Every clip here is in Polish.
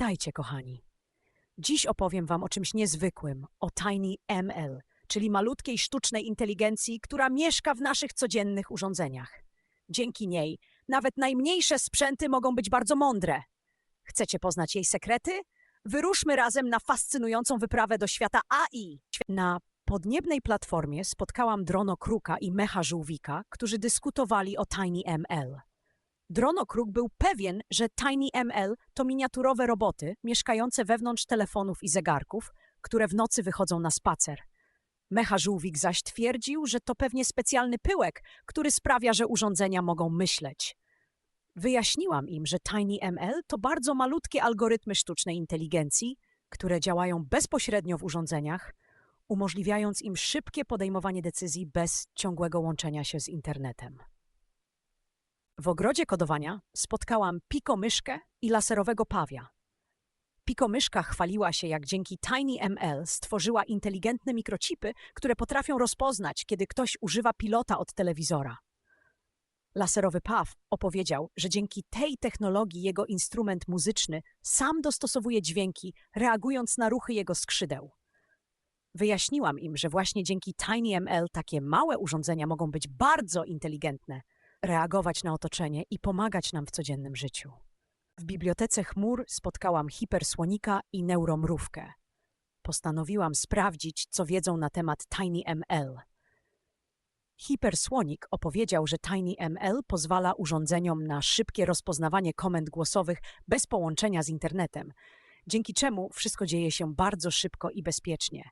Witajcie, kochani. Dziś opowiem Wam o czymś niezwykłym, o Tiny ML, czyli malutkiej sztucznej inteligencji, która mieszka w naszych codziennych urządzeniach. Dzięki niej nawet najmniejsze sprzęty mogą być bardzo mądre. Chcecie poznać jej sekrety? Wyruszmy razem na fascynującą wyprawę do świata AI. Na podniebnej platformie spotkałam Drono Kruka i Mecha Żółwika, którzy dyskutowali o Tiny ML. Drono Kruk był pewien, że Tiny ML to miniaturowe roboty mieszkające wewnątrz telefonów i zegarków, które w nocy wychodzą na spacer. Mecha Żółwik zaś twierdził, że to pewnie specjalny pyłek, który sprawia, że urządzenia mogą myśleć. Wyjaśniłam im, że Tiny ML to bardzo malutkie algorytmy sztucznej inteligencji, które działają bezpośrednio w urządzeniach, umożliwiając im szybkie podejmowanie decyzji bez ciągłego łączenia się z internetem. W ogrodzie kodowania spotkałam pikomyszkę i laserowego pawia. Pikomyszka chwaliła się, jak dzięki Tiny ML stworzyła inteligentne mikrochipy, które potrafią rozpoznać, kiedy ktoś używa pilota od telewizora. Laserowy paw opowiedział, że dzięki tej technologii jego instrument muzyczny sam dostosowuje dźwięki, reagując na ruchy jego skrzydeł. Wyjaśniłam im, że właśnie dzięki Tiny ML takie małe urządzenia mogą być bardzo inteligentne, reagować na otoczenie i pomagać nam w codziennym życiu. W bibliotece chmur spotkałam hipersłonika i neuromrówkę. Postanowiłam sprawdzić, co wiedzą na temat Tiny ML. Hipersłonik opowiedział, że Tiny ML pozwala urządzeniom na szybkie rozpoznawanie komend głosowych bez połączenia z internetem, dzięki czemu wszystko dzieje się bardzo szybko i bezpiecznie.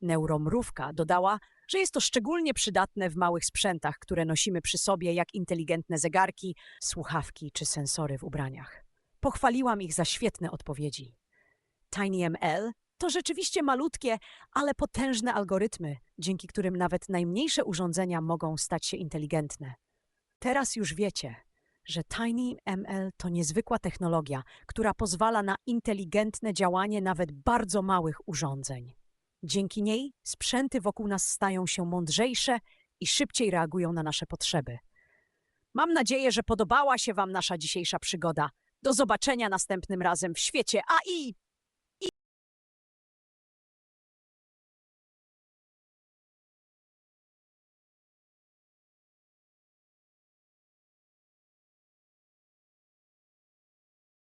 Neuromrówka dodała, że jest to szczególnie przydatne w małych sprzętach, które nosimy przy sobie, jak inteligentne zegarki, słuchawki czy sensory w ubraniach. Pochwaliłam ich za świetne odpowiedzi. TinyML to rzeczywiście malutkie, ale potężne algorytmy, dzięki którym nawet najmniejsze urządzenia mogą stać się inteligentne. Teraz już wiecie, że TinyML to niezwykła technologia, która pozwala na inteligentne działanie nawet bardzo małych urządzeń. Dzięki niej sprzęty wokół nas stają się mądrzejsze i szybciej reagują na nasze potrzeby. Mam nadzieję, że podobała się Wam nasza dzisiejsza przygoda. Do zobaczenia następnym razem w świecie AI.